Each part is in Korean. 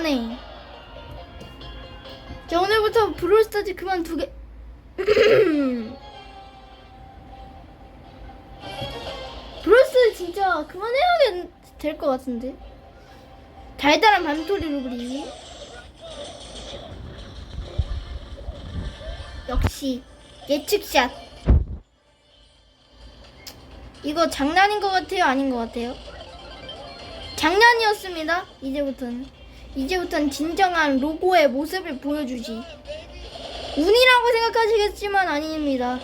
잘하네. 자, 오늘부터 브롤스타즈 그만 두 개. 브롤스 진짜 그만해야 될 것 같은데. 달달한 밤토리 로그리 역시 예측샷. 이거 장난인 것 같아요? 아닌 것 같아요? 장난이었습니다. 이제부터는. 이제부터는 진정한 로고의 모습을 보여주지. 운이라고 생각하시겠지만 아닙니다.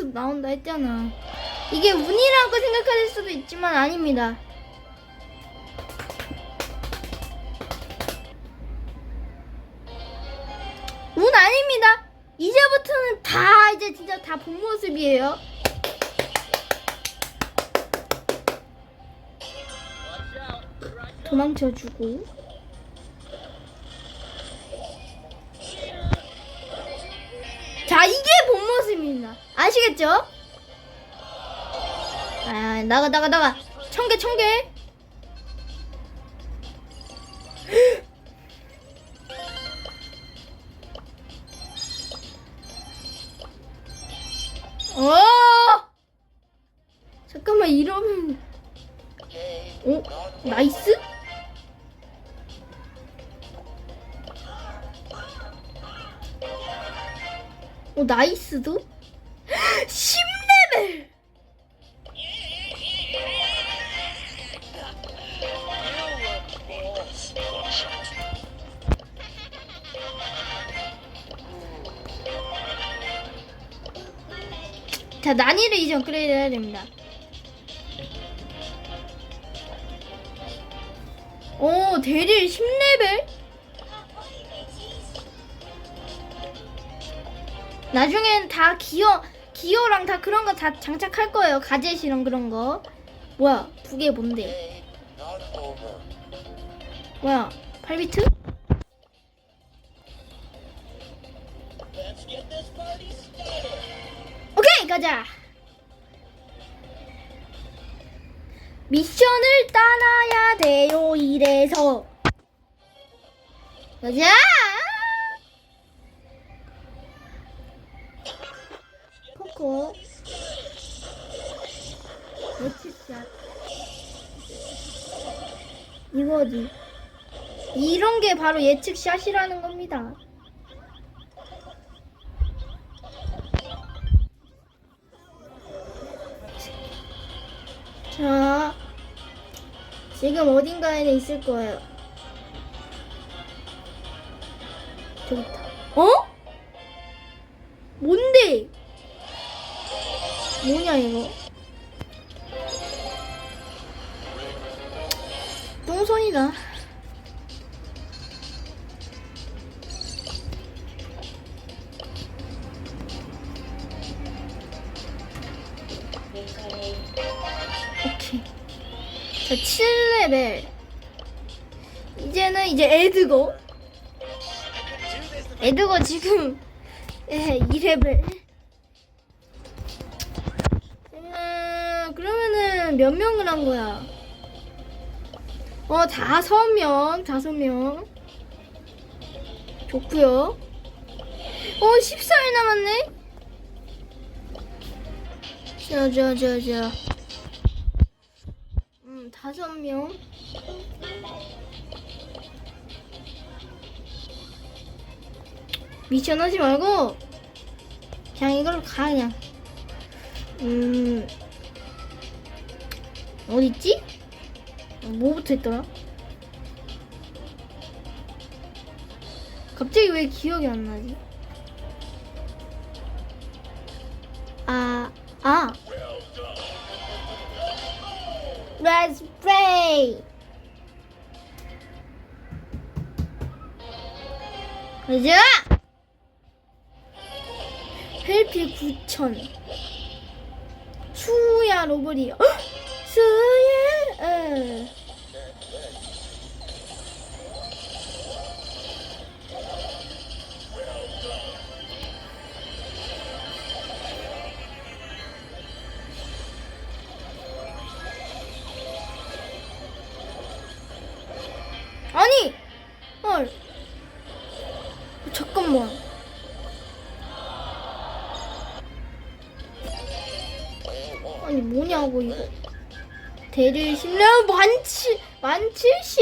모습 나온다 했잖아. 이게 운이라고 생각하실 수도 있지만 아닙니다. 운 아닙니다. 이제부터는 다 이제 진짜 다 본 모습이에요. 도망쳐주고 자 이게 본 모습입니다. 아시겠죠? 아 나가 나가 나가. 청개 청개 어! 잠깐만 이러면 어? 나이스? 어, 나이스 도? 10레벨! 자, 난이를 이제 업그레이드 해야 됩니다. 오, 대릴 10레벨? 나중엔 다 기어 기어랑 다 그런 거 다 장착할 거예요. 가젯이랑 그런 거. 뭐야? 두 개 뭔데? 뭐야? 8비트? 오케이, 가자. 미션을 따라야 돼요. 이래서. 가자. 이런 게 바로 예측샷이라는 겁니다 자 지금 어딘가에 있을 거예요 저기 있다 어? 뭔데? 뭐냐 이거? 똥손이다. 자, 7레벨. 이제는 이제 에드거. 에드거 지금 예, 2레벨. 음, 그러면은 몇 명을 한 거야? 어, 다섯 명, 다섯 명. 좋고요. 어, 14일 남았네. 자, 자, 자, 자. 음, 다섯 명. 미션 하지 말고 그냥 이걸로 가 그냥. 음 어디 있지? 어, 뭐부터 했더라? 갑자기 왜 기억이 안 나지? 아, 아, Let's play. 가자. 헬피 9천. 수야 로블이요. 헉! 수야. 어. 대를 심려 만치 만칠십?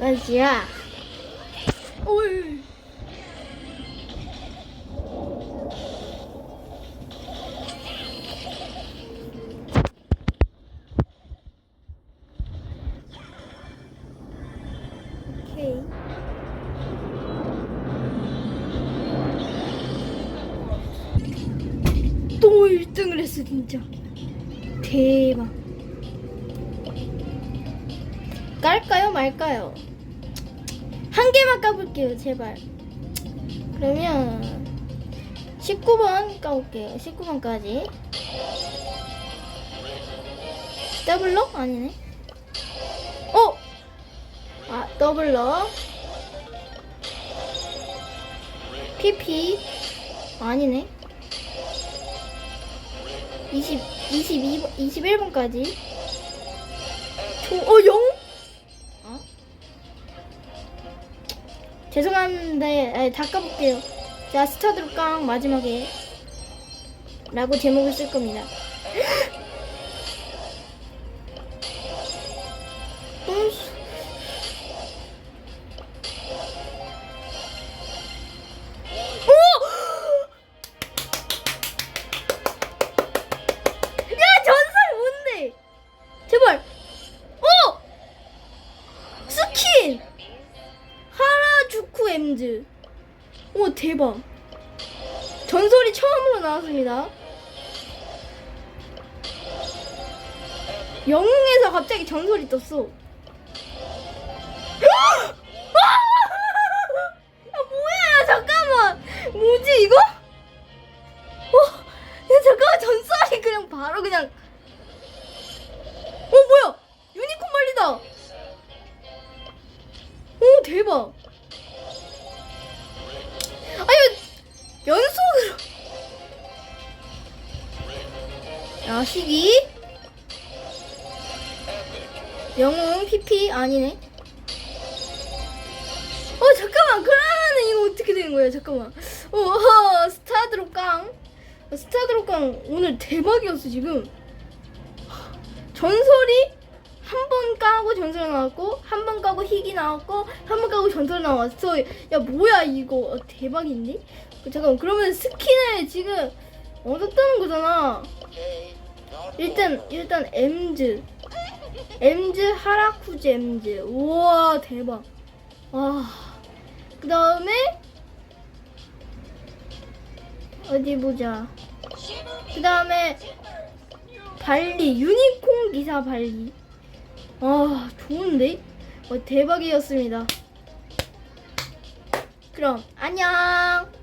까지야. 오이. 1등을 했어 진짜. 대박. 깔까요 말까요? 한 개만 까볼게요 제발. 그러면 19번 까볼게요. 19번까지. 더블로? 아니네. 어? 아, 더블러. PP. 아니네. 20, 22번, 21번까지. 조, 어, 0? 어? 죄송한데, 아니, 다 까볼게요. 자, 스타드로 깡 마지막에. 라고 제목을 쓸 겁니다. 오 대박. 전설이 처음으로 나왔습니다. 영웅에서 갑자기 전설이 떴어. 아 뭐야 잠깐만 뭐지 이거? 어, 야 잠깐만 전설이 그냥 바로 그냥 어 뭐야 유니콘 말리다 오 대박 시기. 영웅 PP 아니네. 어 잠깐만. 그러면은 이거 어떻게 되는 거야 잠깐만. 어 스타드롭 깡 어, 스타드롭 깡 오늘 대박이었어 지금. 전설이 한 번 까고 전설 나왔고 한 번 까고 희귀 나왔고 한 번 까고 전설 나왔어. 야 뭐야 이거. 어, 대박인데? 그, 잠깐 그러면 스킨을 지금 뜨는 거잖아 일단 일단 엠즈 엠즈 하라쿠즈 엠즈 우와 대박 와그 다음에 어디 보자. 그 다음에 발리 유니콘 기사 발리. 아 좋은데? 어, 대박이었습니다. 그럼 안녕.